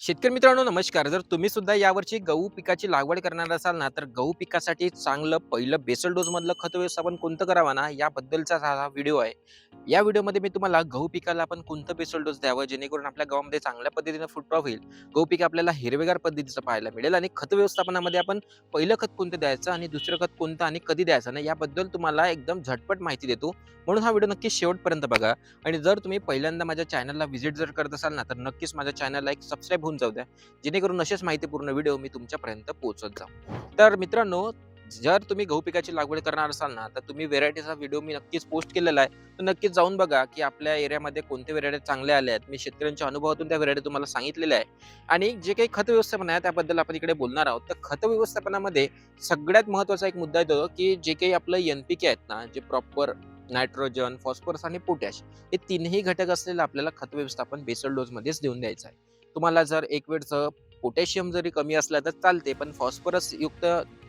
शेतकरी मित्रांनो नमस्कार. जर तुम्ही सुद्धा यावरची गहू पिकाची लागवड करणार असाल ना तर गहू पिकासाठी चांगलं पहिलं बेसल डोस मधलं खत व्यवस्थापन कोणतं करावं ना याबद्दलचा हा हा व्हिडिओ आहे. या व्हिडिओमध्ये मी तुम्हाला गहू पिकाला आपण कोणतं बेसल डोस द्यावं जेणेकरून आपल्या गावामध्ये चांगल्या पद्धतीनं फुटवा होईल. गहू पीक आपल्याला हिरवेगार पद्धतीचं पाहायला मिळेल आणि खत व्यवस्थापनामध्ये आपण पहिलं खत कोणतं द्यायचं आणि दुसरं खत कोणतं आणि कधी द्यायचं ना याबद्दल तुम्हाला एकदम झटपट माहिती देतो. म्हणून हा व्हिडिओ नक्की शेवटपर्यंत बघा. आणि जर तुम्ही पहिल्यांदा माझ्या चॅनलला व्हिजिट जर करत असाल ना तर नक्कीच माझ्या चॅनलला एक सबस्क्राईब होऊन जाऊ द्या. जेणेकरून असेच माहितीपूर्ण व्हिडिओ मी तुमच्यापर्यंत पोहोचत जाऊ. तर मित्रांनो जर तुम्ही गहू पिकाची लागवड करणार असाल ना तर तुम्ही व्हेरायटीचा व्हिडिओ मी नक्कीच पोस्ट केलेला आहे. तर नक्कीच जाऊन बघा की आपल्या एरियामध्ये कोणते व्हेरायटी चांगल्या आल्या आहेत. मी शेतकऱ्यांच्या अनुभवातून त्या व्हेरायटी तुम्हाला सांगितलेल्या आहे. आणि जे काही खत व्यवस्थापन आहे त्याबद्दल आपण इकडे बोलणार आहोत. तर खत व्यवस्थापनामध्ये सगळ्यात महत्त्वाचा एक मुद्दा येतो की जे काही आपलं एन पी के आहेत ना जे प्रॉपर नायट्रोजन फॉस्फरस आणि पोटॅश हे तीनही घटक असलेलं आपल्याला खत व्यवस्थापन बेसल डोजमध्येच देऊन द्यायचं आहे. तुम्हाला जर एक वेळचं पोटॅशियम जरी कमी असला तर चालते पण फॉस्फरस युक्त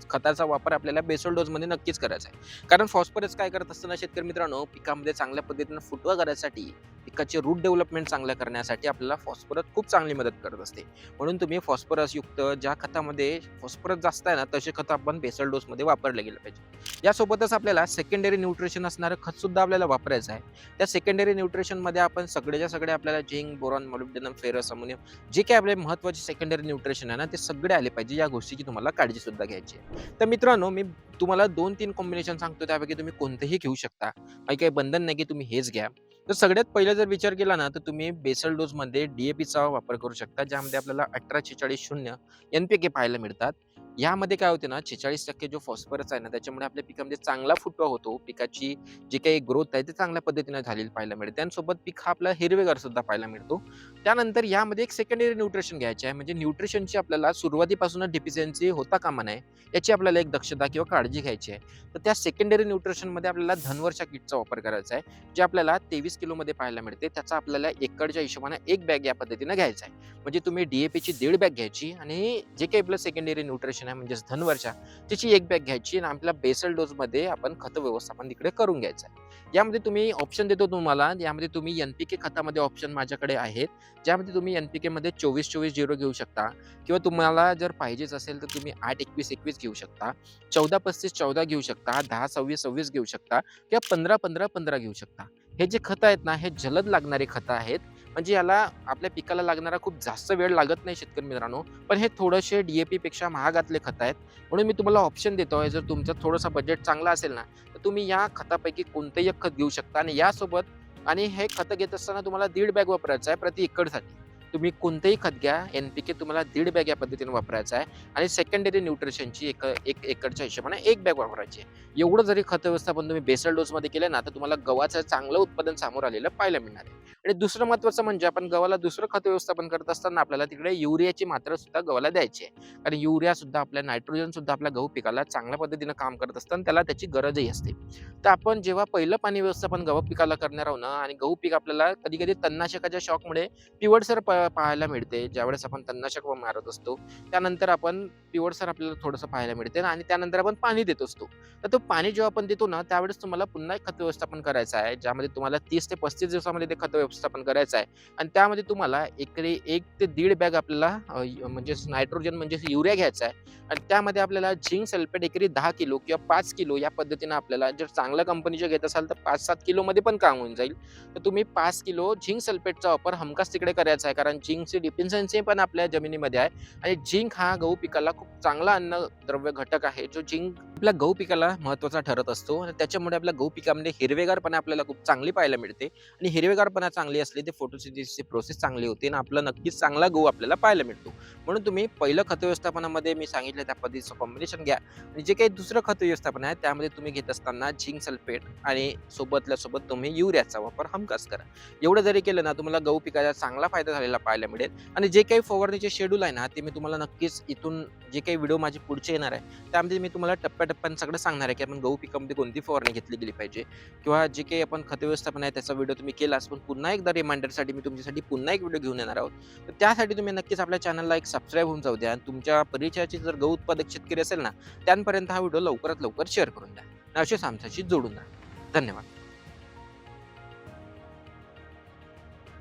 खताचा वापर आपल्याला बेसल डोजमध्ये नक्कीच करायचा आहे. कारण फॉस्फरस काय करत असताना शेतकरी मित्रांनो पिकामध्ये चांगल्या पद्धतीनं फुटवा करायसाठी पिकाचे रूट डेव्हलपमेंट चांगलं करण्यासाठी आपल्याला फॉस्फरस खूप चांगली मदत करत असते. म्हणून तुम्ही फॉस्फरसयुक्त ज्या खतामध्ये फॉस्फरस जास्त आहे ना तसे खतं आपण बेसल डोसमध्ये वापरलं वापरले गेले पाहिजे. यासोबतच आपल्याला सेकंडरी न्यूट्रिशन असणारं खतसुद्धा आपल्याला वापरायचं आहे. त्या सेकंडरी न्यूट्रिशनमध्ये आपण सगळ्याच्या सगळे आपल्याला zinc boron molybdenum ferrous ammonium जे काही आपले महत्त्वाचे सेकंडरी न्यूट्रिशन आहे ना ते सगळे आले पाहिजे या गोष्टीची तुम्हाला काळजीसुद्धा घ्यायची आहे. तर मित्रांनो मी तुम्हाला दोन तीन कॉम्बिनेशन सांगतो त्यापैकी तुम्ही कोणतंही घेऊ शकता. काही काही बंधन नाही की तुम्ही हेच घ्या. तर सगळ्यात पहिला जर विचार केला ना तर तुम्ही बेसल डोस मध्ये डीएपीचा वापर करू शकता ज्यामध्ये आपल्याला अठरा छेचाळीस शून्य एनपीके पाहायला मिळतात. यामध्ये काय होते ना छेचाळीस टक्के जो फॉस्फरस आहे ना त्याच्यामुळे आपल्या पिकामध्ये चांगला फुटवा होतो. पिकाची जी काही ग्रोथ आहे ते चांगल्या पद्धतीने झालेली पाहायला मिळते. त्यांसोबत पीक हा आपला हिरवेगार सुद्धा पाहायला मिळतो. त्यानंतर यामध्ये एक सेकंडरी न्यूट्रिशन घ्यायचे आहे. म्हणजे न्यूट्रिशनची आपल्याला सुरुवातीपासूनच डिफिशियन्सी होता कामा नये याची आपल्याला एक दक्षता किंवा काळजी घ्यायची आहे. तर त्या सेकंडरी न्यूट्रिशनमध्ये आपल्याला धनवर्षा किटचा वापर करायचा आहे जे आपल्याला तेवीस किलोमध्ये पाहायला मिळते. त्याचा आपल्याला एकरच्या हिशोबाने एक बॅग या पद्धतीने घ्यायचा आहे. म्हणजे तुम्ही डीएपीची दीड बॅग घ्यायची आणि जे काही आपलं सेकंडरी न्यूट्रिशन आहे म्हणजेच धनवर्षा त्याची एक बॅग घ्यायची आणि आपल्या बेसल डोजमध्ये आपण खत व्यवस्थापन तिकडे करून घ्यायचं आहे. यामध्ये तुम्ही ऑप्शन देतो तुम्हाला यामध्ये तुम्ही एन पी के खतामध्ये ऑप्शन माझ्याकडे आहेत. ज्यामध्ये तुम्ही एन पी केमध्ये चोवीस चोवीस झिरो घेऊ शकता किंवा तुम्हाला जर पाहिजेच असेल तर तुम्ही आठ एकवीस एकवीस घेऊ शकता. चौदा पस्तीस चौदा घेऊ शकता दहा सव्वीस सव्वीस घेऊ शकता किंवा पंधरा पंधरा पंधरा घेऊ शकता. हे जे खतं आहेत ना हे जलद लागणारे खतं आहेत. म्हणजे याला आपल्या पिकाला लागणारा खूप जास्त वेळ लागत नाही शेतकरी मित्रांनो. पण हे थोडेसे डीएपी पेक्षा महागातले खत आहेत. म्हणून मी तुम्हाला ऑप्शन देतो आहे जर तुमचं थोडंसं बजेट चांगला असेल ना तर तुम्ही या खतापैकी कोणतंही एक खत घेऊ शकता. आणि यासोबत आणि हे खत घेत असताना तुम्हाला दीड बॅग वापरायचं आहे प्रति एकरसाठी. तुम्ही कोणतंही खत घ्या एनपीके तुम्हाला दीड बॅग या पद्धतीने वापरायचं आहे. आणि सेकंडरी न्यूट्रिशनची एक एक एकरच्या हिशोबाने एक बॅग वापरायची आहे. एवढं जरी खत व्यवस्थापन तुम्ही बेसल डोसमध्ये केलं ना तर तुम्हाला गव्हाचं चांगलं उत्पादन समोर आलेलं पाहायला मिळणार आहे. आणि दुसरं महत्वाचं म्हणजे आपण गव्हाला दुसरं खत व्यवस्थापन करत असताना आपल्याला तिकडे युरियाची मात्रा सुद्धा गव्हाला द्यायची आहे. कारण युरिया सुद्धा आपल्या नायट्रोजन सुद्धा आपल्या गहू पिकाला चांगल्या पद्धतीनं काम करत असताना त्याला त्याची गरजही असते. तर आपण जेव्हा पहिलं पाणी व्यवस्थापन गहू पिकाला करणार आहोत ना आणि गहू पीक आपल्याला कधी कधी तणनाशकाच्या शॉकमुळे पिवळसर पाहायला मिळते. ज्यावेळेस आपण तणनाशक मारत असतो त्यानंतर आपण पिवळसर आपल्याला थोडंसं पाहायला मिळते आणि त्यानंतर आपण पाणी देत असतो. तर तो पाणी जेव्हा आपण देतो ना त्यावेळेस तुम्हाला पुन्हा एक खत व्यवस्थापन करायचं आहे ज्यामध्ये तुम्हाला तीस ते पस्तीस दिवसामध्ये ते खत व्यवस्थापन करायचं आहे. आणि त्यामध्ये तुम्हाला एकरी एक ते दीड बॅग आपल्याला म्हणजे नायट्रोजन म्हणजे युरिया घ्यायचा आहे. आणि त्यामध्ये आपल्याला झिंक सल्फेट एकरी दहा किलो किंवा पाच किलो या पद्धतीनं आपल्याला जर चांगल्या कंपनीचे घेत असाल तर पाच सात किलोमध्ये पण काम होऊन जाईल. तर तुम्ही पाच किलो झिंक सल्फेटचा वापर हमखास तिकडे करायचा आहे. कारण कारण जिंकची डिफिन्सन्सी पण आपल्या जमिनीमध्ये आहे. आणि झिंक हा गहू पिकाला खूप चांगला अन्न द्रव्य घटक आहे. जो झिंक आपल्या गहू पिकाला महत्त्वाचा ठरत असतो आणि त्याच्यामुळे आपल्या गहू पिकामध्ये म्हणजे हिरवेगारपणा आपल्याला खूप चांगली पाहायला मिळते. आणि हिरवेगारपणा चांगली असली ते फोटोसिंथेसिसची प्रोसेस चांगली होते आणि आपलं नक्कीच चांगला गहू आपल्याला पाहायला मिळतो. म्हणून तुम्ही पहिलं खत व्यवस्थापनामध्ये मी सांगितलं त्या पद्धतीचं कॉम्बिनेशन घ्या. आणि जे काही दुसरं खत व्यवस्थापन आहे त्यामध्ये तुम्ही घेत असताना झिंक सल्फेट आणि सोबतल्या सोबत तुम्ही युरियाचा वापर हमखास करा. एवढं जरी केलं ना तुम्हाला गहू पिकाचा चांगला फायदा झालेला पाहायला मिळेल. आणि जे काही फवारणीचे शेड्यूल आहे ना ते मी तुम्हाला नक्कीच इथून जे काही व्हिडिओ माझे पुढचे येणार आहे त्यामध्ये मी तुम्हाला टप्प्याटप्प्यानं सगळं सांगणार आहे की आपण गहू पिकामध्ये कोणती फवारणी घेतली गेली पाहिजे. किंवा जे काही आपण खत व्यवस्थापन आहे त्याचा व्हिडिओ तुम्ही केलास पण पुन्हा एकदा रिमाइंडरसाठी मी तुमच्यासाठी पुन्हा एक व्हिडिओ घेऊन येणार आहोत. तर त्यासाठी तुम्ही नक्कीच आपल्या चॅनलला एक सबस्क्राईब होऊन जाऊ द्या. आणि तुमच्या परिचयाची जर गहू उत्पादक शेतकरी असेल ना त्यांपर्यंत हा व्हिडिओ लवकरात लवकर शेअर करून द्या. आणि असेच आमच्याशी जोडून द्या धन्यवाद.